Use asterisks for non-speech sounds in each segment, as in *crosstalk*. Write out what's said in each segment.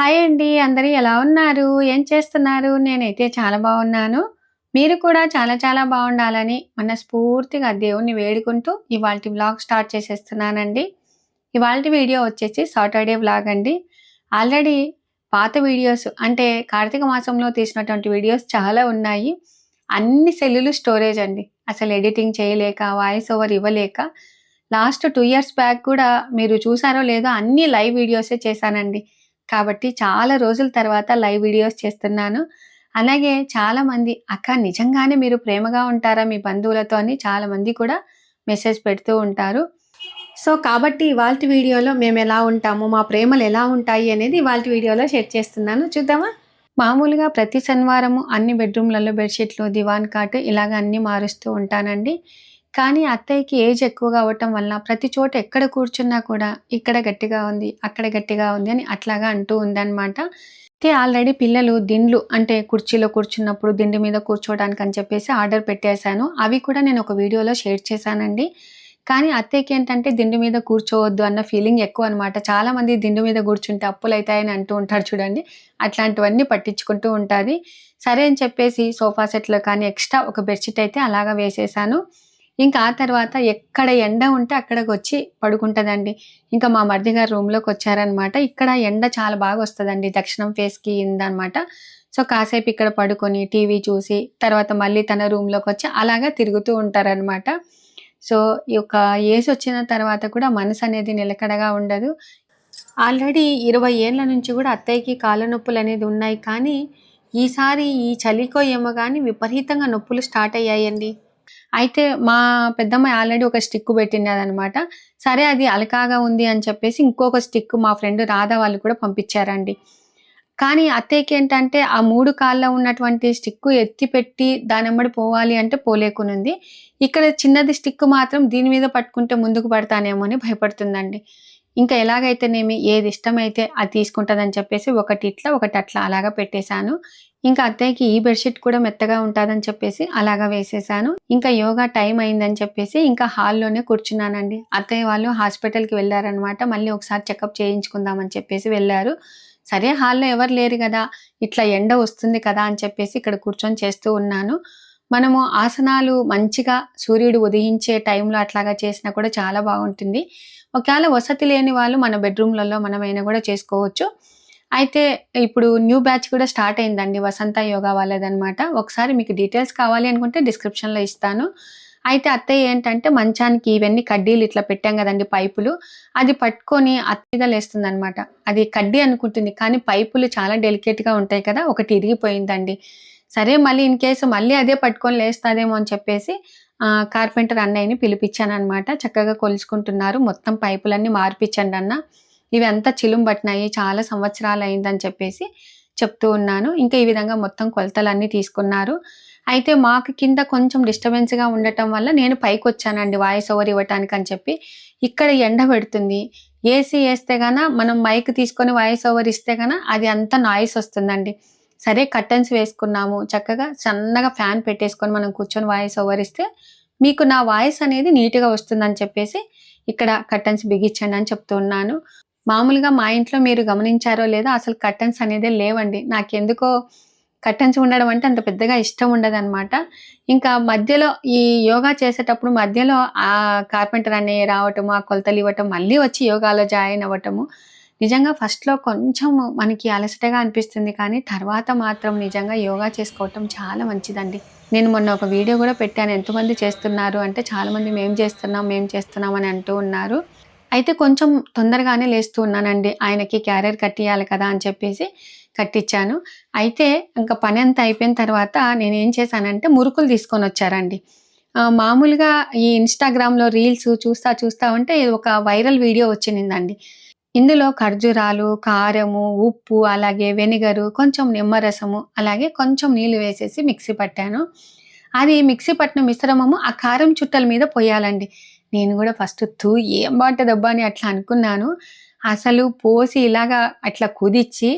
Hi అండి అందరూ ఎలా ఉన్నారు? ఏం చేస్తున్నారు? నేనైతే చాలా బాగున్నాను. మీరు కూడా చాలా చాలా బాగుండాలని మనస్ఫూర్తిగా దేవుణ్ణి వేడుకుంటూ ఇవాళ వ్లాగ్ స్టార్ట్ చేసేస్తున్నానండి. ఇవాళ వీడియో వచ్చేసి సాటర్డే వ్లాగ్ అండి. ఆల్రెడీ పాత వీడియోస్ అంటే కార్తీక మాసంలో తీసినటువంటి వీడియోస్ చాలా ఉన్నాయి. అన్ని సెల్లులు స్టోరేజ్ అండి. అసలు ఎడిటింగ్ చేయలేక వాయిస్ ఓవర్ ఇవ్వలేక లాస్ట్ టూ ఇయర్స్ బ్యాక్ కూడా మీరు చూసారో లేదో అన్ని లైవ్ వీడియోసే చేశానండి. కాబట్టి చాలా రోజుల తర్వాత లైవ్ వీడియోస్ చేస్తున్నాను. అలాగే చాలామంది అక్క నిజంగానే మీరు ప్రేమగా ఉంటారా మీ బంధువులతో? అని చాలామంది కూడా మెసేజ్ పెడుతూ ఉంటారు. సో కాబట్టి ఇవాళ వీడియోలో మేము ఎలా ఉంటాము మా ప్రేమలు ఎలా ఉంటాయి అనేది ఇవాళ వీడియోలో షేర్ చేస్తున్నాను. చూద్దామా? మామూలుగా ప్రతి శనివారము అన్ని బెడ్రూమ్లలో బెడ్షీట్లు దివాన్ కాట్ ఇలాగ అన్నీ మారుస్తూ ఉంటానండి. కానీ అత్తయ్యకి ఏజ్ ఎక్కువగా అవ్వటం వల్ల ప్రతి చోట ఎక్కడ కూర్చున్నా కూడా ఇక్కడ గట్టిగా ఉంది అక్కడ గట్టిగా ఉంది అని అట్లాగా అంటూ ఉందన్నమాట. అయితే ఆల్రెడీ పిల్లలు దిండ్లు అంటే కుర్చీలో కూర్చున్నప్పుడు దిండు మీద కూర్చోవడానికి అని చెప్పేసి ఆర్డర్ పెట్టేశాను. అవి కూడా నేను ఒక వీడియోలో షేర్ చేశానండి. కానీ అత్తయ్యకి ఏంటంటే దిండు మీద కూర్చోవద్దు అన్న ఫీలింగ్ ఎక్కువ అనమాట చాలా మంది దిండు మీద కూర్చుంటే అప్పులు అవుతాయని అంటూ ఉంటారు చూడండి. అట్లాంటివన్నీ పట్టించుకుంటూ ఉంటుంది. సరే అని చెప్పేసి సోఫా సెట్లో కానీ ఎక్స్ట్రా ఒక బెడ్షీట్ అయితే అలాగా వేసేసాను. ఇంకా ఆ తర్వాత ఎక్కడ ఎండ ఉంటే అక్కడికి వచ్చి పడుకుంటుందండి. ఇంకా మా మరిది గారు రూమ్లోకి వచ్చారనమాట. ఇక్కడ ఎండ చాలా బాగా వస్తుందండి దక్షిణం ఫేస్కి ఇందనమాట సో కాసేపు ఇక్కడ పడుకొని టీవీ చూసి తర్వాత మళ్ళీ తన రూమ్లోకి వచ్చి అలాగా తిరుగుతూ ఉంటారనమాట. సో ఈ యొక్క ఏజ్ వచ్చిన తర్వాత కూడా మనసు అనేది నిలకడగా ఉండదు. ఆల్రెడీ ఇరవై ఏళ్ళ నుంచి కూడా అత్తయ్యకి కాళ్ళ నొప్పులు అనేది ఉన్నాయి. కానీ ఈసారి ఈ చలికో ఏమో కానీ విపరీతంగా నొప్పులు స్టార్ట్ అయ్యాయండి. అయితే మా పెద్దమ్మాయి ఆల్రెడీ ఒక స్టిక్ పెట్టినది అనమాట సరే అది అలకాగా ఉంది అని చెప్పేసి ఇంకొక స్టిక్ మా ఫ్రెండ్ రాధా వాళ్ళు కూడా పంపించారండి. కానీ అత్తయ్యకి ఏంటంటే ఆ మూడు కాళ్ళ ఉన్నటువంటి స్టిక్ ఎత్తి పెట్టి దానెమ్మడి పోవాలి అంటే పోలేకునుంది. ఇక్కడ చిన్నది స్టిక్ మాత్రం దీని మీద పట్టుకుంటే ముందుకు పడతానేమో అని భయపడుతుందండి. ఇంకా ఎలాగైతేనేమి ఏది ఇష్టమైతే అది తీసుకుంటుందని చెప్పేసి ఒకటి ఇట్లా ఒకటి అట్లా అలాగా పెట్టేశాను. ఇంకా అత్తయ్యకి ఈ బెడ్షీట్ కూడా మెత్తగా ఉంటుందని చెప్పేసి అలాగా వేసేసాను. ఇంకా యోగా టైం అయిందని చెప్పేసి ఇంకా హాల్లోనే కూర్చున్నానండి. అత్తయ్య వాళ్ళు హాస్పిటల్కి వెళ్ళారనమాట మళ్ళీ ఒకసారి చెకప్ చేయించుకుందామని చెప్పేసి వెళ్ళారు. సరే హాల్లో ఎవరు లేరు కదా ఇట్లా ఎండ వస్తుంది కదా అని చెప్పేసి ఇక్కడ కూర్చొని చేస్తూ ఉన్నాను. మనము ఆసనాలు మంచిగా సూర్యుడు ఉదయించే టైంలో అట్లాగా చేసినా కూడా చాలా బాగుంటుంది. ఒకవేళ వసతి లేని వాళ్ళు మన బెడ్రూమ్లలో మనమైనా కూడా చేసుకోవచ్చు. అయితే ఇప్పుడు న్యూ బ్యాచ్ కూడా స్టార్ట్ అయిందండి. వసంత యోగా వాళ్ళదనమాట ఒకసారి మీకు డీటెయిల్స్ కావాలి అనుకుంటే డిస్క్రిప్షన్లో ఇస్తాను. అయితే అత్తయ్య ఏంటంటే మంచానికి ఇవన్నీ కడ్డీలు ఇట్లా పెట్టాం కదండి పైపులు. అది పట్టుకొని అత్తగా లేస్తుంది అనమాట అది కడ్డీ అనుకుంటుంది కానీ పైపులు చాలా డెలికేట్గా ఉంటాయి కదా ఒకటి ఇరిగిపోయిందండి. సరే మళ్ళీ ఇన్ కేసు మళ్ళీ అదే పట్టుకొని లేస్తాదేమో అని చెప్పేసి కార్పెంటర్ అన్నయ్యని పిలిపించాను అనమాట చక్కగా కొలుచుకుంటున్నారు మొత్తం పైపులన్నీ మార్పించండి అన్న. ఇవి అంతా చిలుం పట్టినాయి చాలా సంవత్సరాలు అయిందని చెప్పేసి చెప్తూ ఉన్నాను. ఇంకా ఈ విధంగా మొత్తం కొలతలన్నీ తీసుకున్నారు. అయితే మాకు కింద కొంచెం డిస్టర్బెన్స్గా ఉండటం వల్ల నేను పైకి వచ్చానండి వాయిస్ ఓవర్ ఇవ్వటానికి అని చెప్పి. ఇక్కడ ఎండ పెడుతుంది. ఏసీ వేస్తే గాన మనం మైక్ తీసుకొని వాయిస్ ఓవర్ ఇస్తే గాన అది అంత నాయిస్ వస్తుందండి. సరే కర్టన్స్ వేసుకున్నాము. చక్కగా సన్నగా ఫ్యాన్ పెట్టేసుకొని మనం కూర్చొని వాయిస్ ఓవర్ ఇస్తే మీకు నా వాయిస్ అనేది నీట్గా వస్తుందని చెప్పేసి ఇక్కడ కర్టన్స్ బిగించండి అని చెప్తున్నాను మామూలుగా మా ఇంట్లో మీరు గమనించారో లేదో అసలు కర్టన్స్ అనేదే లేవండి. నాకెందుకో కర్టన్స్ ఉండడం అంటే అంత పెద్దగా ఇష్టం ఉండదన్నమాట. ఇంకా మధ్యలో ఈ యోగా చేసేటప్పుడు మధ్యలో ఆ కార్పెంటర్ అనే రావటము ఆ కొలతలు ఇవ్వటం మళ్ళీ వచ్చి యోగాలో జాయిన్ అవ్వటము నిజంగా ఫస్ట్లో కొంచెం మనకి అలసటగా అనిపిస్తుంది కానీ తర్వాత మాత్రం నిజంగా యోగా చేసుకోవటం చాలా మంచిదండి. నేను మొన్న ఒక వీడియో కూడా పెట్టాను. ఎంతమంది చేస్తున్నారు అంటే చాలామంది మేము చేస్తున్నాం మేము చేస్తున్నాం అని అంటూ ఉన్నారు. అయితే కొంచెం తొందరగానే లేస్తూ ఉన్నానండి. ఆయనకి క్యారియర్ కట్టియాలి కదా అని చెప్పేసి కట్టించాను అయితే ఇంకా పని అంతా అయిపోయిన తర్వాత నేను ఏం చేశానంటే మురుకులు తీసుకొని వచ్చారండి. మామూలుగా ఈ ఇన్స్టాగ్రామ్లో రీల్స్ చూస్తా చూస్తా ఉంటే ఒక వైరల్ వీడియో వచ్చిందండి ఇందులో ఖర్జూరాలు కారము ఉప్పు అలాగే వెనిగరు కొంచెం నిమ్మరసము అలాగే కొంచెం నీళ్ళు వేసేసి మిక్సీ పట్టాను. అది మిక్సీ పట్టిన మిశ్రమము ఆ కారం చుట్టల మీద పోయాలండి. నేను కూడా ఫస్ట్ తూ ఏం బాగుంటుందబ్బా అని అట్లా అనుకున్నాను. అసలు పోసి ఇలాగా అట్లా కుదిచ్చి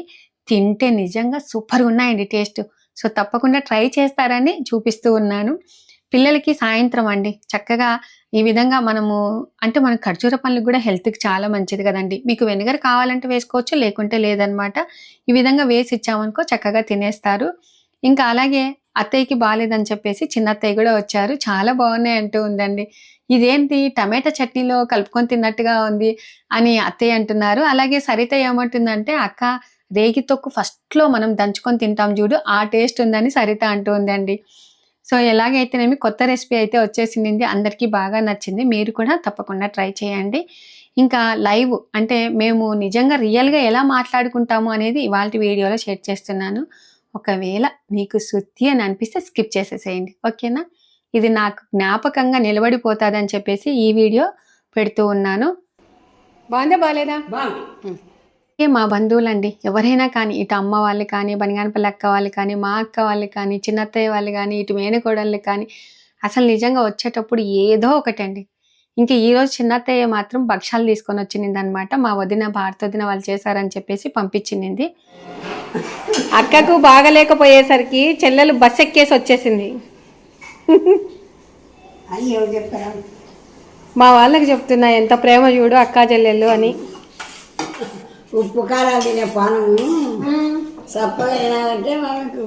తింటే నిజంగా సూపర్గా ఉన్నాయండి టేస్ట్. సో తప్పకుండా ట్రై చేస్తారని చూపిస్తూ ఉన్నాను. పిల్లలకి సాయంత్రం అండి. చక్కగా ఈ విధంగా మనము అంటే మన ఖర్జూర పండ్లు కూడా హెల్త్కి చాలా మంచిది కదండి. మీకు వెనిగర్ కావాలంటే వేసుకోవచ్చు లేకుంటే లేదనమాట. ఈ విధంగా వేసి ఇచ్చామనుకో చక్కగా తినేస్తారు. ఇంకా అలాగే అత్తయ్యకి బాగాలేదని చెప్పేసి చిన్న అత్తయ్య కూడా వచ్చారు. చాలా బాగున్నాయి అంటూ ఉందండి. ఇదేంటి టమాటా చట్నీలో కలుపుకొని తిన్నట్టుగా ఉంది అని అత్తయ్య అంటున్నారు. అలాగే సరిత ఏమంటుందంటే అక్క రేగి తొక్కు ఫస్ట్లో మనం దంచుకొని తింటాం చూడు ఆ టేస్ట్ ఉందని సరిత అంటూ ఉందండి సో ఎలాగైతేనేమి కొత్త రెసిపీ అయితే వచ్చేసింది అందరికీ బాగా నచ్చింది. మీరు కూడా తప్పకుండా ట్రై చేయండి. ఇంకా లైవ్ అంటే మేము నిజంగా రియల్గా ఎలా మాట్లాడుకుంటాము అనేది ఇవాళ వీడియోలో షేర్ చేస్తున్నాను. ఒకవేళ మీకు శుద్ధి అని అనిపిస్తే స్కిప్ చేసేసేయండి. ఓకేనా? ఇది నాకు జ్ఞాపకంగా నిలబడిపోతుంది అని చెప్పేసి ఈ వీడియో పెడుతూ ఉన్నాను. బాగుందా బాగాలేదా? మా బంధువులండి ఎవరైనా కానీ ఇటు అమ్మ వాళ్ళు కానీ బనిగానపల్లి అక్క వాళ్ళు కానీ మా అక్క వాళ్ళు కానీ చిన్నత్తయ్య వాళ్ళు కానీ ఇటు మేనకోడళ్ళు కానీ అసలు నిజంగా వచ్చేటప్పుడు ఏదో ఒకటి అండి ఇంకా ఈరోజు చిన్నత్తయ్య మాత్రం భక్షాలు తీసుకొని వచ్చింది అనమాట మా వదిన భారత వదిన వాళ్ళు చేశారని చెప్పేసి పంపించింది. *laughs* అక్కకు బాగలేకపోయేసరికి చెల్లెలు బస్ ఎక్కేసి వచ్చేసింది. అని ఎవరు మా వాళ్ళకి చెప్తున్నా ఎంత ప్రేమ చూడు అక్క చెల్లెళ్ళు అని. ఉప్పు కారాలు తినే పానము సప్పగా తినాలంటే మనకు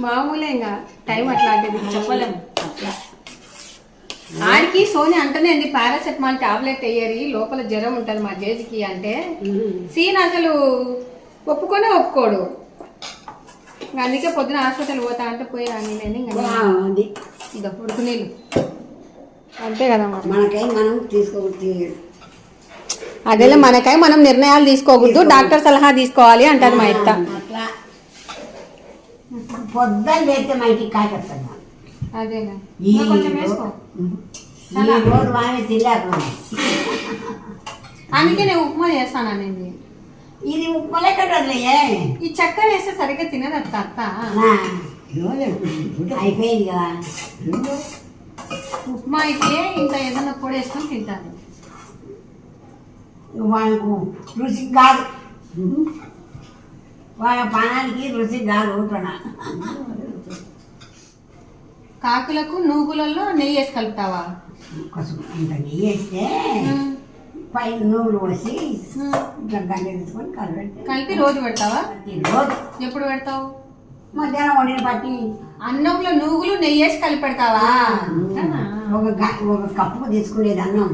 మామూలే ఇంకా టైం అట్లాంటిది చెప్పలేము ఆడికి సోని అంటేనే పారాసెటమాల్ టాబ్లెట్ వేయరి లోపల జ్వరం ఉంటుంది మా జేజికి అంటే. సీన్ అసలు ఒప్పుకొనే ఒప్పుకోడు. అందుకే పొద్దున హాస్పిటల్ పోతా అంటే పోయి రాని నేను? ఇంకా బాగుంది ఇదో ఉడుకు నీళ్ళు. అంతే కదా మనకై మనం తీసుకోవద్దు అదేలే మనకై మనం నిర్ణయాలు తీసుకోకూడదు. డాక్టర్ సలహా తీసుకోవాలి అంటారు మా ఇత్త. లేస్తే మా ఇంటికి కొంచెం వేసుకో. తిల్లాక అందుకే నేను ఉప్మా చేస్తాను అనేది. ఇది ఉప్పు ఈ చక్కెర వేస్తే సరిగ్గా తినదు అత్త. అత్త అయిపోయింది కదా. ఉప్మా అయితే ఇంత ఏదైనా పొడి వేసుకొని తింటాను వాళ్ళకు రుచి కాదు. వాళ్ళ పానానికి రుచి కాదు ఉంటున్నా కాకులకు నూగులలో నెయ్యి వేసి కలుపుతావా? ఇంత నెయ్యి వేస్తే పైన నూనె పోసి ఇట్లా గంట తీసుకొని కలిపెట్టి కలిపి రోజు పెడతావా? రోజు. ఎప్పుడు పెడతావు? మధ్యాహ్నం వండిన పట్టి. అన్నంలో నూగులు నెయ్యి వేసి కలిపి పెడతావా? ఒక ఒక కప్పు తీసుకునేది అన్నం.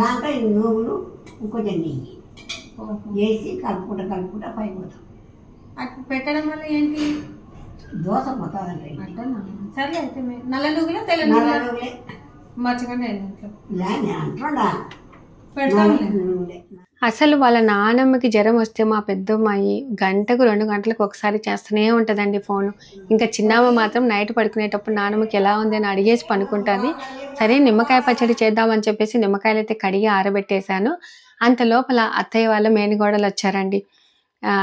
దాంట్లో నూగులు ఇంకొంచెం నెయ్యి. వేసి కలుపుకుంటా కలుపుకుంటా పైకి పోతాం. అట్లా పెట్టడం వల్ల ఏంటి? దోశ పోతుందండి? సర్లే అయితే నల్ల నూగులు తెల్ల నల్ల నూగులు మర్చిపోండి అంటుండా. అసలు వాళ్ళ నానమ్మకి జ్వరం వస్తే మా పెద్దమ్మాయి గంటకు రెండు గంటలకు ఒకసారి చేస్తూనే ఉంటుందండి ఫోన్. ఇంకా చిన్నమ్మ మాత్రం నైట్ పడుకునేటప్పుడు నానమ్మకి ఎలా ఉంది అని అడిగేసి పనుకుంటుంది. సరే నిమ్మకాయ పచ్చడి చేద్దామని చెప్పేసి నిమ్మకాయలు అయితే కడిగి ఆరబెట్టేశాను. అంత లోపల అత్తయ్య వాళ్ళ మేనగోడలు వచ్చారండి.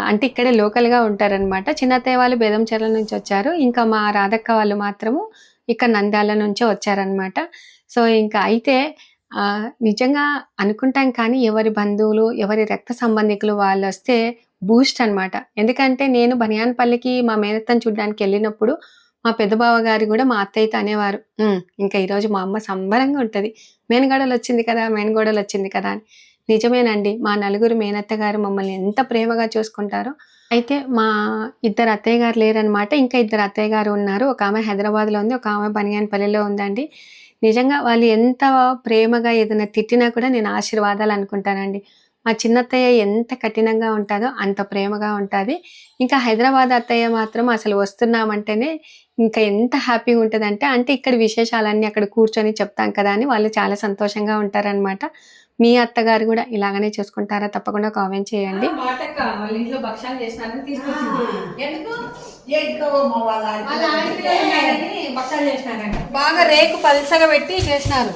అంటే ఇక్కడే లోకల్గా ఉంటారనమాట చిన్న అత్తయ్య వాళ్ళు బేదంచెర్ల నుంచి వచ్చారు. ఇంకా మా రాధక్క వాళ్ళు మాత్రము ఇక్కడ నంద్యాల నుంచే వచ్చారనమాట సో ఇంకా అయితే ఆ, నిజంగా అనుకుంటాం కానీ ఎవరి బంధువులు ఎవరి రక్త సంబంధికులు వాళ్ళు వస్తే బూస్ట్ అన్నమాట. ఎందుకంటే నేను బనియాన్పల్లికి మా మేనత్తను చూడడానికి వెళ్ళినప్పుడు మా పెద్ద బావ గారు కూడా మా అత్తయ్యతో అనేవారు. ఇంకా ఈరోజు మా అమ్మ సంబరంగా ఉంటుంది. మేనగోడలు వచ్చింది కదా మేనగోడలు వచ్చింది కదా అని. నిజమేనండి. మా నలుగురు మేనత్త గారు మమ్మల్ని ఎంత ప్రేమగా చూసుకుంటారో. అయితే మా ఇద్దరు అత్తయ్య గారు లేరనమాట ఇంకా ఇద్దరు అత్తయ్య గారు ఉన్నారు. ఒక ఆమె హైదరాబాద్లో ఉంది ఒక ఆమె బనియాన్పల్లిలో ఉందండి. నిజంగా వాళ్ళు ఎంత ప్రేమగా ఏదైనా తిట్టినా కూడా నేను ఆశీర్వాదాలు అనుకుంటానండి. మా చిన్నత్తయ్య ఎంత కఠినంగా ఉంటుందో అంత ప్రేమగా ఉంటుంది. ఇంకా హైదరాబాద్ అత్తయ్య మాత్రం అసలు వస్తున్నామంటేనే ఇంకా ఎంత హ్యాపీగా ఉంటుందంటే అంటే ఇక్కడ విశేషాలన్నీ అక్కడ కూర్చొని చెప్తాం కదా అని వాళ్ళు చాలా సంతోషంగా ఉంటారనమాట మీ అత్తగారు కూడా ఇలాగనే చూసుకుంటారా? తప్పకుండా కామెంట్ చేయండి. వాళ్ళ ఇంట్లో భక్షాలు చేసినారని తీసుకొచ్చింది. ఎందుకు? బాగా రేకు పల్సగా పెట్టి చేసినారు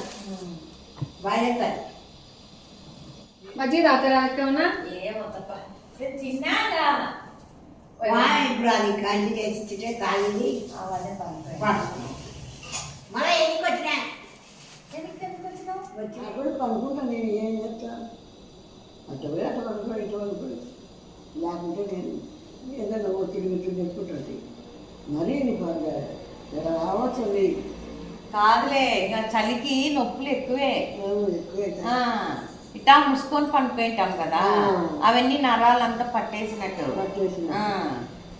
బాగా మజ్జిగ తాగుతారా అక్కమన్నా ఇప్పుడు అది చేసి మళ్ళీ ఎందుకు వచ్చినా? వచ్చినప్పుడు నేను ఏం చేస్తా? అటు పోయి అటు పడుకో ఇటు పడుకో. లేకుంటే నేను ఏదైనా ఓ తిరిగి తిరిగి తెచ్చుకుంటుంది మరీ నీకు ఇక్కడ రావచ్చు కాదులే ఇక చలికి నొప్పులు ఎక్కువే. ఎక్కువే ఇట్టా ముసుకొని పండుకుంటాం కదా. అవన్నీ నరాలంతా పట్టేసినట్టు.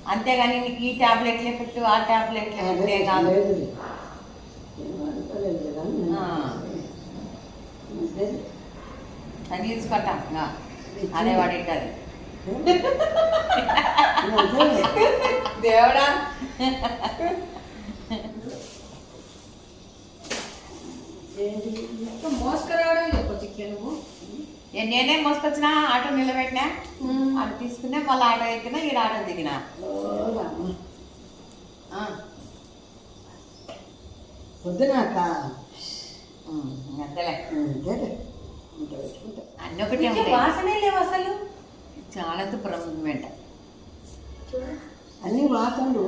అంతేగాని నీకు ఈ టాబ్లెట్లే పెట్టు ఆ టాబ్లెట్లే పెట్టే కాదు. అది. తీసుకుంటాం ఇంకా. అదే వాడింటది. దేవుడా ఏంటి? మోసుకురావడం చెప్పొచ్చు నువ్వు ఏ- నేనే మోసుకొచ్చినా ఆటో నిలబెట్టినా ఆటో తీసుకున్నా మళ్ళీ ఆటో ఎక్కినా ఈడ ఆటో దిగినా. ఉమ్, అంతేలే. అన్నీ ఒకటి వాసనే లేవు అసలు. చాలా వెంట అన్ని వాసనలు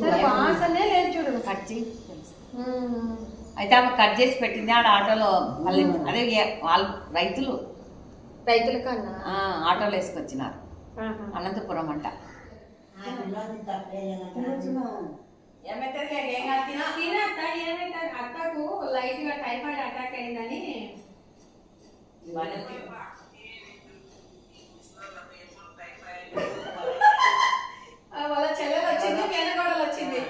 సరే, వాసనే. లేదు చూడు. కట్ చేయి. తెలుసు. అయితే ఆమె కట్ చేసి పెట్టింది ఆడ ఆటోలో మళ్ళీ అదే వాళ్ళు రైతులు. రైతుల కన్నా? ఆ, ఆటోలో వేసుకొచ్చినారు. అనంతపురం అంట. ఏమైతుంది? ఏం కాదు? తిను. తినత్త ఏమైతే అక్కకు లైట్గా టైఫాయిడ్ అటాక్ అయిందని తిను. ఆ, *laughs* వాళ్ళ చెల్లెలు వచ్చింది మేనగోడలు వచ్చింది.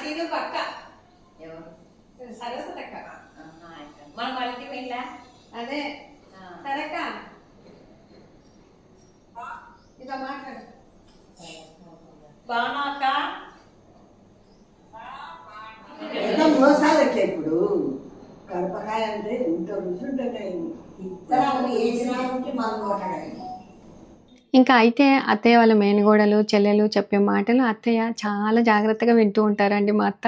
సీను పక్క? సరస్వతి అక్క. మనం వాళ్ళ ఇంటికి వెళ్ళా? అదే ఆ. సరక్క ఇక మాట్లాడు బాగున్నా అక్క ఎంత మోసాలకే ఇప్పుడు కడపకాయ అంటే ఇంత రుచి ఉంటుంది ఇత్తనాలు వేసినా ఉంటే మనం కొట్టడం ఇంకా అయితే అత్తయ్య వాళ్ళ మేనగోడలు చెల్లెలు చెప్పే మాటలు అత్తయ్య చాలా జాగ్రత్తగా వింటూ ఉంటారండి మా అత్త.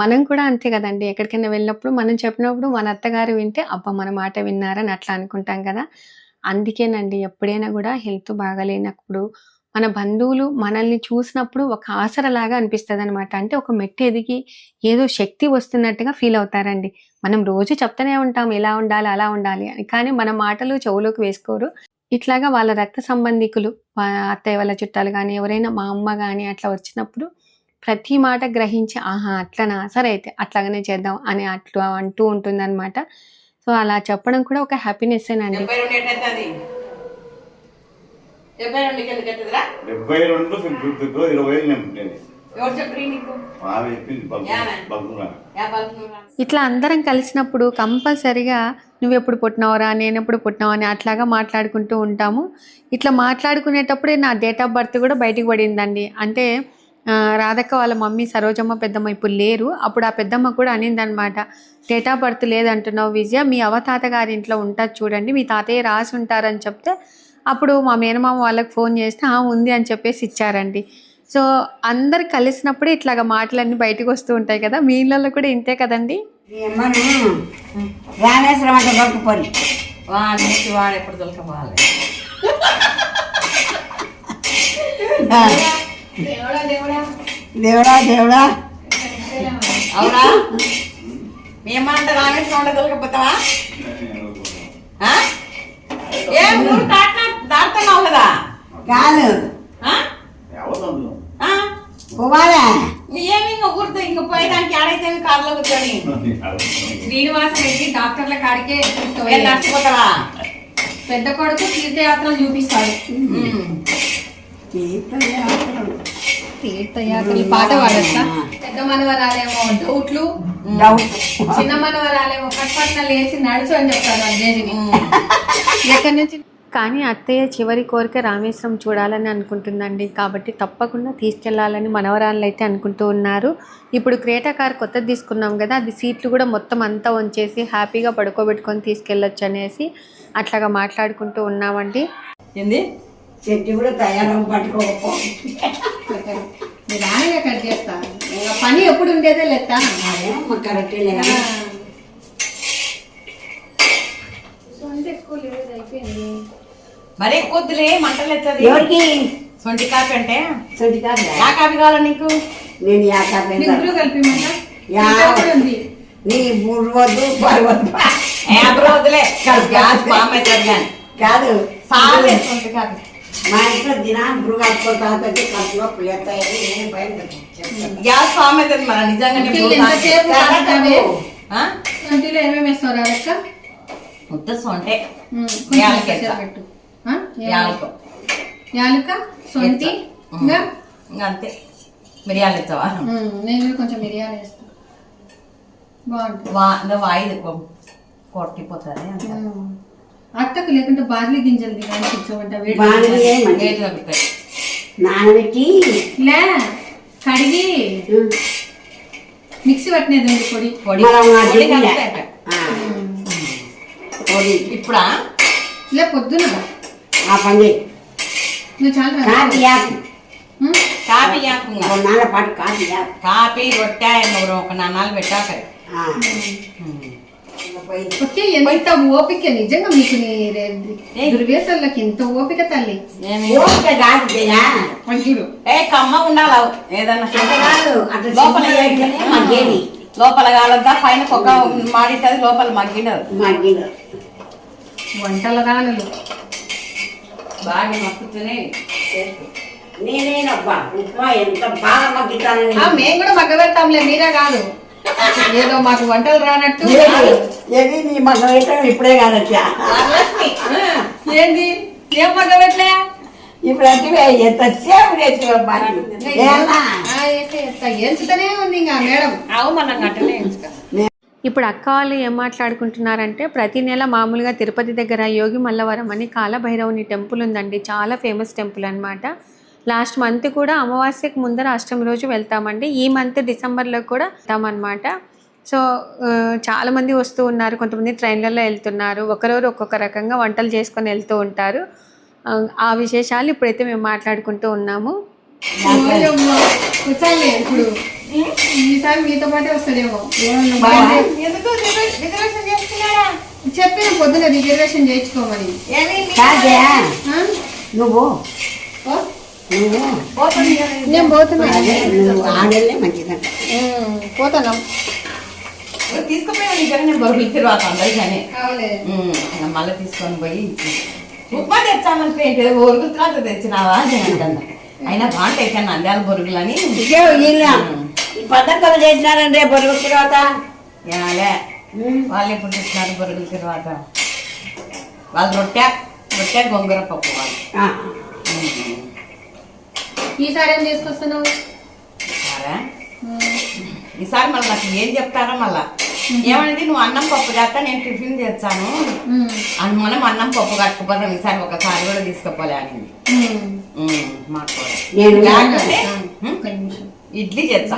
మనం కూడా అంతే కదండి. ఎక్కడికైనా వెళ్ళినప్పుడు మనం చెప్పినప్పుడు మన అత్తగారు వింటే అబ్బా మన మాట విన్నారని అట్లా అనుకుంటాం కదా! అందుకేనండి ఎప్పుడైనా కూడా హెల్త్ బాగాలేనప్పుడు మన బంధువులు మనల్ని చూసినప్పుడు ఒక ఆసరలాగా అనిపిస్తుంది అనమాట అంటే ఒక మెట్టు ఎదిగి ఏదో శక్తి వస్తున్నట్టుగా ఫీల్ అవుతారండి. మనం రోజు చెప్తూనే ఉంటాం ఇలా ఉండాలి అలా ఉండాలి అని. కానీ మన మాటలు చెవులోకి వేసుకోరు. ఇట్లాగా వాళ్ళ రక్త సంబంధికులు అత్తయ్య వాళ్ళ చుట్టాలు కానీ ఎవరైనా మా అమ్మ కానీ అట్లా వచ్చినప్పుడు ప్రతి మాట గ్రహించి ఆహా అట్లనా? సరే అయితే అట్లాగనే చేద్దాం అని అట్లా అంటూ ఉంటుందన్నమాట. సో అలా చెప్పడం కూడా ఒక హ్యాపీనెస్ అండి డెబ్బై రెండు ఇట్లా అందరం కలిసినప్పుడు కంపల్సరిగా నువ్వు ఎప్పుడు పుట్టినావురా నేను ఎప్పుడు పుట్టినావు అని అట్లాగా మాట్లాడుకుంటూ ఉంటాము. ఇట్లా మాట్లాడుకునేటప్పుడే నా డేట్ ఆఫ్ బర్త్ కూడా బయటికి పడిందండి. అంటే రాధక్క వాళ్ళ మమ్మీ సరోజమ్మ పెద్దమ్మ ఇప్పుడు లేరు. అప్పుడు ఆ పెద్దమ్మ కూడా అనిందనమాట డేట్ ఆఫ్ బర్త్ లేదంటున్నావు విజయ మీ అవతాత గారి ఇంట్లో ఉంటుంది చూడండి మీ తాతయ్య రాసి ఉంటారని చెప్తే అప్పుడు మా మేనమామ వాళ్ళకి ఫోన్ చేస్తే "ఆ, ఉంది అని చెప్పేసి ఇచ్చారండి. సో అందరు కలిసినప్పుడు ఇట్లాగా మాటలన్నీ బయటకు వస్తూ ఉంటాయి కదా? మీ ఇళ్ళల్లో కూడా ఇంతే కదండి? మనం రామేశ్వరం అంటే దొరకపోయి వాడు వాడు ఎప్పుడు దొరకపోవాలి దేవుడా దేవుడా అవునా? మేమంటే రామేశ్వరం ఉంటే దొరకపోతావా? ఏ దాటుతున్నావు కదా? కాదు? పోవాలా? ఏమి ఇంకా ఊరితో ఇంక పోయేదానికి ఆడైతే కారులో కూర్చొని? శ్రీనివాస రెడ్డి డాక్టర్ల కాడికే పెద్ద కొడుకు తీర్థయాత్రలు చూపిస్తాడు. ఉమ్. తీర్థయాత్రలు. తీర్థయాత్రలు పాట పాడొచ్చా? పెద్ద మనవరాలేమో డౌట్లు. డౌట్. చిన్న మనవరాలేమో పట్పట్న లేచి నడుచు అని చెప్తాడు అంజేజిని ఎక్కడి నుంచి కానీ అత్తయ్య చివరి కోరిక రామేశ్వరం చూడాలని అనుకుంటుందండి. కాబట్టి తప్పకుండా తీసుకెళ్ళాలని మనవరాళ్ళు అయితే అనుకుంటూ ఉన్నారు. ఇప్పుడు క్రేటా కార్ కొత్తది తీసుకున్నాం కదా అది సీట్లు కూడా మొత్తం అంతా ఉంచేసి హ్యాపీగా పడుకోబెట్టుకొని తీసుకెళ్ళొచ్చు అనేసి అట్లాగా మాట్లాడుకుంటూ ఉన్నామండి. ఏంది? చెట్టు కూడా తయారవు పట్టుకోకపో మీ నాన్నగా కట్ చేస్తా. ఇంకా పని ఎప్పుడు ఉండేదే కరెక్టే లేదా మరి కొద్దులే మంటలు ఎత్తది. ఎవరికి? సొంటి కాపీ అంటే? సొంటి కాదు యా కాపీ కావాలా నీకు? నేను యా కాదు యా. కూడా ఉంది. నీ మూడు వద్దు పది వద్దు. ఏ అప్పుడు వద్దులే. గ్యాస్ అవుతుంది కానీ కాదు. సొంటి కాపీ. మా ఇంట్లో వచ్చి కడుపులో పులిస్తాయని నేను బయట చెప్తాను గ్యాస్ ఫామ్ అవుతుంది మన నిజంగానే? ఆ? ఏమేమి వేస్తావు రాలక్క ముద్ద సొంటే. పెట్టు. ఆ? యాలకం. యాలుక సొంటి వేస్తా. ఇంకా? ఇంకా అంతే. మిరియాలు ఇస్తావా ఉమ్, నేను కూడా కొంచెం మిరియాలు వేస్తాను బాగుంటుంది. వాయిదు కొట్టిపోతుంది. అత్తకు లేకుంటే బార్లీ గింజలు తినాలి కూర్చోమంట నానబెట్టి లే కడిగి మిక్సీ పట్టినది ఉంది పొడి. పొడి. పొడి. ఇప్పుడా? లే పొద్దున. ఆ పని నువ్వు చాలా కాఫీ యాప్. కాపీ కొన్నాళ్ళ పాటు కాఫీ యాప్ కాపీ రొట్టె ఒక నాన్నాలు పెట్టాక ఎంత ఓపిక నిజంగా మీకు. దుర్వేశాలకి ఎంత ఓపిక తల్లి. ఓపిక కాదు. అయ్యుడు ఏ కమ్మ ఉండాలి? ఏదన్నా లోపల మగ్గేది. లోపల కాలంతా పైన ఒక మాడిటది లోపల మగ్గినది. మగ్గిన వంటల రానులు బాగా మక్కుతూనే నేనేనబ్బా ఉప్మా ఎంత బాగా మగ్గితానని. మేము కూడా మగ్గ పెడతాంలే మీరే కాదు. ఏదో మాకు వంటలు రానట్టు. ఏది నీ మగ వేయటం ఇప్పుడే కాదచ్చా? వరలక్ష్మి. ఏంది? ఏం మగ్గ పెట్టలే ఇప్పుడు అంటే ఎంతసేపు నేర్చుకోబ్బా. ఎంచుతూనే ఉంది ఇంకా మేడం. అవు మనం గట్టలే ఎంచుకో ఇప్పుడు అక్క వాళ్ళు ఏం మాట్లాడుకుంటున్నారంటే ప్రతి నెల మామూలుగా తిరుపతి దగ్గర యోగి మల్లవరం అని కాలభైరవుని టెంపుల్ ఉందండి. చాలా ఫేమస్ టెంపుల్ అనమాట లాస్ట్ మంత్ కూడా అమావాస్యకు ముందర అష్టమి రోజు వెళ్తామండి. ఈ మంత్ డిసెంబర్లో కూడా వెళ్తామన్నమాట. సో చాలామంది వస్తూ ఉన్నారు. కొంతమంది ట్రైన్లలో వెళ్తున్నారు. ఒకరోజు ఒక్కొక్క రకంగా వంటలు చేసుకొని వెళ్తూ ఉంటారు. ఆ విశేషాలు ఇప్పుడైతే మేము మాట్లాడుకుంటూ ఉన్నాము. ఇప్పుడు. ఈసారి మీతో పాటే వస్తాడేమో. ఎందుకు రిజర్వేషన్ చెప్పిన పొద్దున రిజర్వేషన్ చేయించుకోమని. ఏమి? కాదే. ఆ? నువ్వు. నేను పోతున్నా. ఆడలే మంచిదంట పోతాను. తీసుకుపోయిన ఇక్కడ నేను బరువు మళ్ళీ తీసుకొని పోయి ఉప్మా తెచ్చామంటే బొరుగుల తర్వాత తెచ్చినావా? అని అంటాను. అయినా బాగుంటాయి కానీ బొరుగులు వీళ్ళ. ఈ పద్ధతులు చేసినారంటే బరువు తర్వాత? ఏలే వాళ్ళు ఎప్పుడు తెచ్చినారు బొరుగుల తర్వాత? వాళ్ళు రొట్టె రొట్టె గొంగూర పప్పు వాళ్ళు. ఈసారి ఏం తీసుకొస్తున్నావు? సరే. ఈసారి మళ్ళీ నాకు ఏం చెప్తారో మళ్ళా. ఏమనేది నువ్వు అన్నం పప్పు చేస్తా నేను టిఫిన్ చేస్తాను. మనం అన్నం పప్పు కట్టుకుపోతాం ఈసారి ఒకసారి కూడా తీసుకుపోలే అని ఇడ్లీ చేస్తా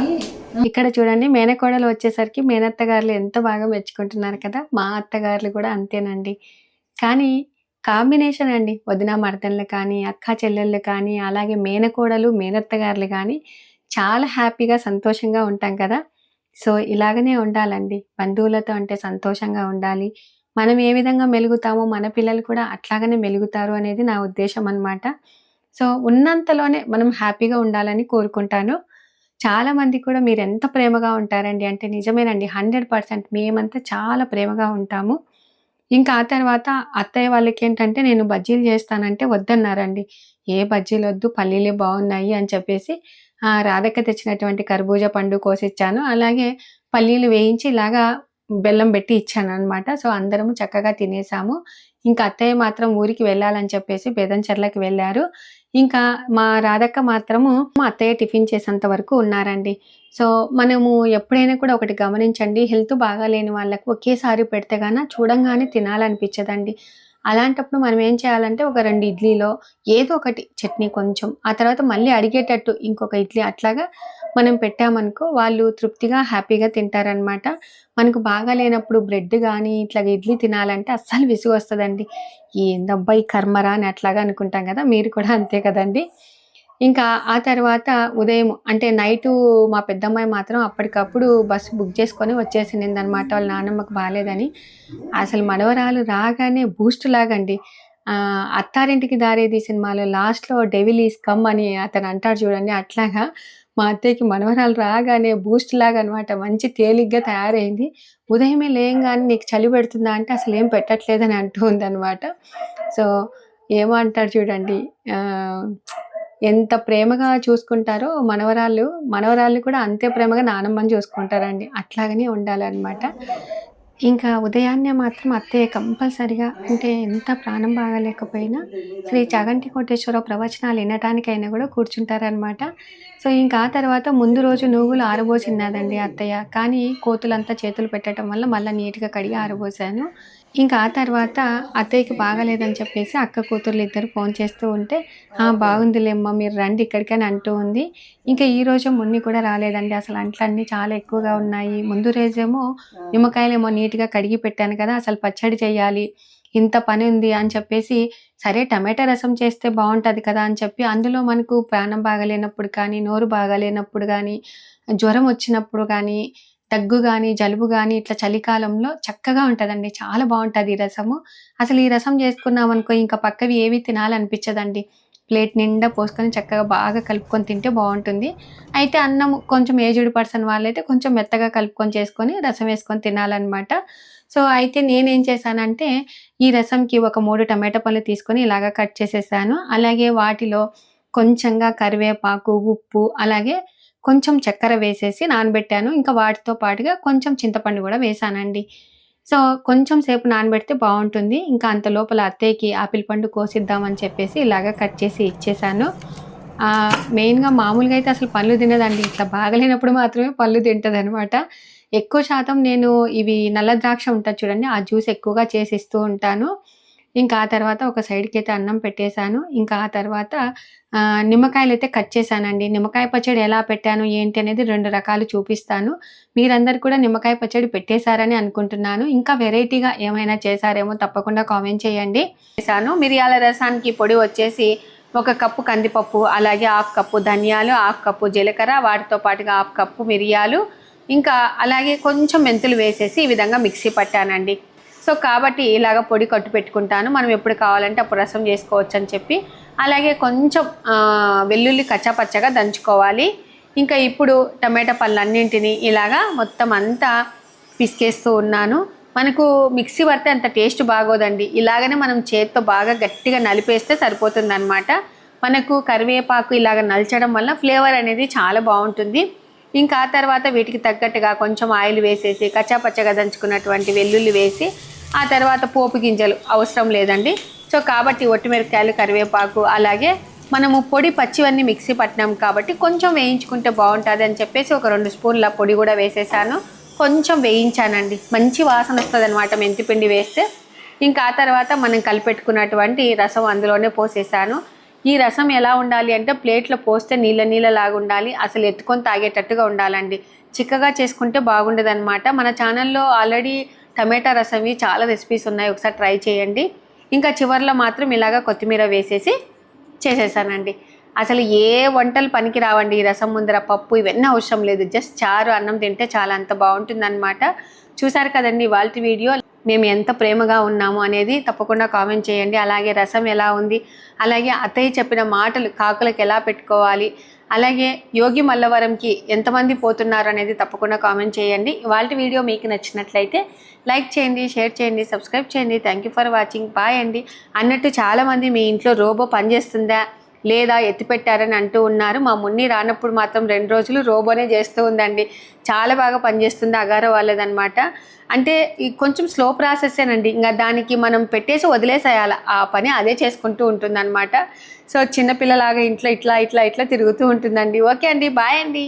ఇక్కడ చూడండి మేనకోడలు వచ్చేసరికి మేనత్తగారులు ఎంత బాగా మెచ్చుకుంటున్నారు కదా మా అత్తగారులు కూడా అంతేనండి. కానీ కాంబినేషన్ అండి వదిన మర్దన్లు కానీ అక్క చెల్లెళ్ళు కానీ అలాగే మేనకోడలు మేనత్తగారులు కానీ చాలా హ్యాపీగా సంతోషంగా ఉంటాం కదా. సో ఇలాగనే ఉండాలండి. బంధువులతో అంటే సంతోషంగా ఉండాలి. మనం ఏ విధంగా మెలుగుతామో మన పిల్లలు కూడా అట్లాగనే మెలుగుతారు అనేది నా ఉద్దేశం అన్నమాట. సో ఉన్నంతలోనే మనం హ్యాపీగా ఉండాలని కోరుకుంటాను. చాలామంది కూడా మీరు ఎంత ప్రేమగా ఉంటారండి అంటే నిజమేనండి. హండ్రెడ్ పర్సెంట్ మేమంతా చాలా ప్రేమగా ఉంటాము. ఇంకా ఆ తర్వాత అత్తయ్య వాళ్ళకి ఏంటంటే నేను బజ్జీలు చేస్తానంటే వద్దన్నారండి. ఏ బజ్జీలు వద్దు పల్లీలే బాగున్నాయి అని చెప్పేసి ఆ రాధక్క తెచ్చినటువంటి కర్బూజా పండు కోసిచ్చాను. అలాగే పల్లీలు వేయించి ఇలాగా బెల్లం పెట్టి ఇచ్చాను అనమాట సో అందరము చక్కగా తినేసాము. ఇంకా అత్తయ్య మాత్రం ఊరికి వెళ్ళాలని చెప్పేసి బేదంచెర్లకి వెళ్ళారు. ఇంకా మా రాధక్క మాత్రము మా అత్తయ్య టిఫిన్ చేసేంత వరకు ఉన్నారండి. సో మనము ఎప్పుడైనా కూడా ఒకటి గమనించండి హెల్త్ బాగాలేని వాళ్ళకు ఒకేసారి పెడితే గాన చూడంగానే తినాలనిపించదండి. అలాంటప్పుడు మనం ఏం చేయాలంటే ఒక రెండు ఇడ్లీలో ఏదో ఒకటి చట్నీ కొంచెం ఆ తర్వాత మళ్ళీ అడిగేటట్టు ఇంకొక ఇడ్లీ అట్లాగా మనం పెట్టామనుకో వాళ్ళు తృప్తిగా హ్యాపీగా తింటారనమాట మనకు బాగా లేనప్పుడు బ్రెడ్ కానీ ఇట్లా ఇడ్లీ తినాలంటే అస్సలు విసుగు వస్తుందండి ఏందబ్బా ఈ కర్మరా? అని అట్లాగా అనుకుంటాం కదా మీరు కూడా అంతే కదండి. ఇంకా ఆ తర్వాత ఉదయం అంటే నైటు మా పెద్దమ్మాయి మాత్రం అప్పటికప్పుడు బస్సు బుక్ చేసుకొని వచ్చేసింది అనమాట వాళ్ళ నాన్నమ్మకు బాగాలేదని అసలు మనవరాలు రాగానే బూస్ట్ లాగండి. అత్తారింటికి దారేది సినిమాలో లాస్ట్లో డెవిల్ ఈస్ కమ్ అని అతను అంటాడు చూడండి అట్లాగా మా అత్తయ్యకి మనవరాలు రాగానే బూస్ట్ లాగా అనమాట మంచి తేలిగ్గా తయారైంది. ఉదయమే లేయంగానే నీకు చలి పెడుతుందా అంటే అసలు ఏం పెట్టట్లేదని అంటూ ఉందన్నమాట సో ఏమో అంటారు చూడండి ఎంత ప్రేమగా చూసుకుంటారో మనవరాళ్ళు మనవరాళ్ళు కూడా అంతే ప్రేమగా నానమ్మని చూసుకుంటారండి. అట్లాగనే ఉండాలన్నమాట. ఇంకా ఉదయాన్నే మాత్రం అత్తయ్య కంపల్సరిగా అంటే ఎంత ప్రాణం బాగలేకపోయినా శ్రీ చాగంటి కోటేశ్వర ప్రవచనాలు వినటానికైనా కూడా కూర్చుంటారనమాట సో ఇంకా ఆ తర్వాత ముందు రోజు నువ్వులు ఆరబోసిన్నదండి అత్తయ్య. కానీ కోతులంతా చేతులు పెట్టడం వల్ల మళ్ళీ నీట్గా కడిగి ఆరబోసాను. ఇంకా ఆ తర్వాత అత్తయ్యకి బాగాలేదని చెప్పేసి అక్క కూతుర్లు ఇద్దరు ఫోన్ చేస్తూ ఉంటే బాగుందిలేమ్మా మీరు రండి ఇక్కడికని అంటూ ఉంది. ఇంకా ఈ రోజు మున్ని కూడా రాలేదండి. అసలు అంట్లన్నీ చాలా ఎక్కువగా ఉన్నాయి. ముందు రోజేమో నిమ్మకాయలేమో నీట్గా కడిగి పెట్టాను కదా అసలు పచ్చడి చేయాలి ఇంత పని ఉంది అని చెప్పేసి సరే టమాటా రసం చేస్తే బాగుంటుంది కదా అని చెప్పి అందులో మనకు ప్రాణం బాగాలేనప్పుడు కానీ నోరు బాగాలేనప్పుడు కానీ జ్వరం వచ్చినప్పుడు కానీ దగ్గు కానీ జలుబు కానీ ఇట్లా చలికాలంలో చక్కగా ఉంటుందండి. చాలా బాగుంటుంది ఈ రసము. అసలు ఈ రసం చేసుకున్నాం అనుకో ఇంకా పక్కవి ఏవి తినాలనిపించదండి. ప్లేట్ నిండా పోసుకొని చక్కగా బాగా కలుపుకొని తింటే బాగుంటుంది. అయితే అన్నం కొంచెం ఏజ్డ్ పర్సన్ వాళ్ళైతే కొంచెం మెత్తగా కలుపుకొని చేసుకొని రసం వేసుకొని తినాలన్నమాట. సో అయితే నేనేం చేశానంటే ఈ రసంకి ఒక మూడు టమాటా పళ్ళు తీసుకొని ఇలాగా కట్ చేసేసాను. అలాగే వాటిలో కొంచెంగా కరివేపాకు ఉప్పు అలాగే కొంచెం చక్కెర వేసేసి నానబెట్టాను. ఇంకా వాటితో పాటుగా కొంచెం చింతపండు కూడా వేసానండి. సో కొంచెం సేపు నానబెడితే బాగుంటుంది. ఇంకా అంత లోపల అత్తయ్యకి ఆపిల్ పండు కోసిద్దామని చెప్పేసి ఇలాగ కట్ చేసి ఇచ్చేసాను. మెయిన్గా మామూలుగా అయితే అసలు పళ్ళు తినదండి. ఇట్లా బాగలేనప్పుడు మాత్రమే పళ్ళు తింటుంది అనమాట ఎక్కువ శాతం నేను ఇవి నల్ల ద్రాక్ష ఉంటుంది చూడండి ఆ జ్యూస్ ఎక్కువగా చేసి ఇస్తూ ఉంటాను. ఇంకా ఆ తర్వాత ఒక సైడ్కి అయితే అన్నం పెట్టేశాను. ఇంకా ఆ తర్వాత నిమ్మకాయలు అయితే కట్ చేశానండి. నిమ్మకాయ పచ్చడి ఎలా పెట్టాను ఏంటి అనేది రెండు రకాలు చూపిస్తాను. మీరందరు కూడా నిమ్మకాయ పచ్చడి పెట్టేశారని అనుకుంటున్నాను. ఇంకా వెరైటీగా ఏమైనా చేశారేమో తప్పకుండా కామెంట్ చేయండి. చేశాను. మిరియాల రసానికి పొడి వచ్చేసి ఒక కప్పు కందిపప్పు అలాగే హాఫ్ కప్పు ధనియాలు హాఫ్ కప్పు జీలకర్ర వాటితో పాటుగా హాఫ్ కప్పు మిరియాలు ఇంకా అలాగే కొంచెం మెంతులు వేసేసి ఈ విధంగా మిక్సీ పట్టానండి. సో కాబట్టి ఇలాగ పొడి కట్టు పెట్టుకుంటాను. మనం ఎప్పుడు కావాలంటే అప్పుడు రసం చేసుకోవచ్చు అని చెప్పి. అలాగే కొంచెం వెల్లుల్లి కచ్చాపచ్చగా దంచుకోవాలి. ఇంకా ఇప్పుడు టమాటా పళ్ళన్నింటినీ ఇలాగా మొత్తం అంతా పిసికేస్తూ ఉన్నాను. మనకు మిక్సీ పడితే అంత టేస్ట్ బాగోదండి. ఇలాగనే మనం చేత్తో బాగా గట్టిగా నలిపేస్తే సరిపోతుందనమాట మనకు కరివేపాకు ఇలాగ నలచడం వల్ల ఫ్లేవర్ అనేది చాలా బాగుంటుంది. ఇంకా ఆ తర్వాత వీటికి తగ్గట్టుగా కొంచెం ఆయిల్ వేసేసి కచ్చాపచ్చగా దంచుకున్నటువంటి వెల్లుల్లి వేసి ఆ తర్వాత పోపు గింజలు అవసరం లేదండి. సో కాబట్టి ఒట్టిమిరపకాయలు కరివేపాకు అలాగే మనము పొడి పచ్చివన్నీ మిక్సీ పట్టినాం కాబట్టి కొంచెం వేయించుకుంటే బాగుంటుంది అని చెప్పేసి ఒక రెండు స్పూన్ల పొడి కూడా వేసేసాను. కొంచెం వేయించానండి. మంచి వాసన వస్తుంది అనమాట మెంతిపిండి వేస్తే. ఇంకా ఆ తర్వాత మనం కలిపెట్టుకున్నటువంటి రసం అందులోనే పోసేసాను. ఈ రసం ఎలా ఉండాలి అంటే ప్లేట్లో పోస్తే నీళ్ళ నీళ్ళలాగా ఉండాలి. అసలు ఎత్తుకొని తాగేటట్టుగా ఉండాలండి. చిక్కగా చేసుకుంటే బాగుండదు అనమాట మన ఛానల్లో ఆల్రెడీ టమాటా రసం ఇవి చాలా రెసిపీస్ ఉన్నాయి. ఒకసారి ట్రై చేయండి. ఇంకా చివర్లో మాత్రం ఇలాగ కొత్తిమీర వేసేసి చేసేసానండి. అసలు ఏ వంటలు పనికి రావండి ఈ రసం ముందర పప్పు ఇవన్నీ అవసరం లేదు. జస్ట్ చారు అన్నం తింటే చాలా అంత బాగుంటుందన్నమాట. చూసారు కదండి వాళ్ళ వీడియో మేము ఎంత ప్రేమగా ఉన్నాము అనేది తప్పకుండా కామెంట్ చేయండి. అలాగే రసం ఎలా ఉంది? అలాగే అత్తయ్య చెప్పిన మాటలు కాకులకు ఎలా పెట్టుకోవాలి? అలాగే యోగి మల్లవరంకి ఎంతమంది పోతున్నారు అనేది తప్పకుండా కామెంట్ చేయండి. వాళ్ళ వీడియో మీకు నచ్చినట్లయితే లైక్ చేయండి షేర్ చేయండి సబ్స్క్రైబ్ చేయండి. Thank you for watching bye అండి. అన్నట్టు చాలామంది మీ ఇంట్లో రోబో పనిచేస్తుందా? లేదా ఎత్తిపెట్టారని అంటూ ఉన్నారు. మా మున్ని రానప్పుడు మాత్రం రెండు రోజులు రోబోనే చేస్తూ ఉందండి. చాలా బాగా పనిచేస్తుంది అగారో వాళ్ళదనమాట అంటే కొంచెం స్లో ప్రాసెస్సేనండి ఇంకా దానికి మనం పెట్టేసి వదిలేసేయాలి. ఆ పని అదే చేసుకుంటూ ఉంటుందన్నమాట. సో చిన్నపిల్లలాగా ఇంట్లో ఇట్లా ఇట్లా ఇట్లా తిరుగుతూ ఉంటుందండి. ఓకే అండి. బాయ్ అండి.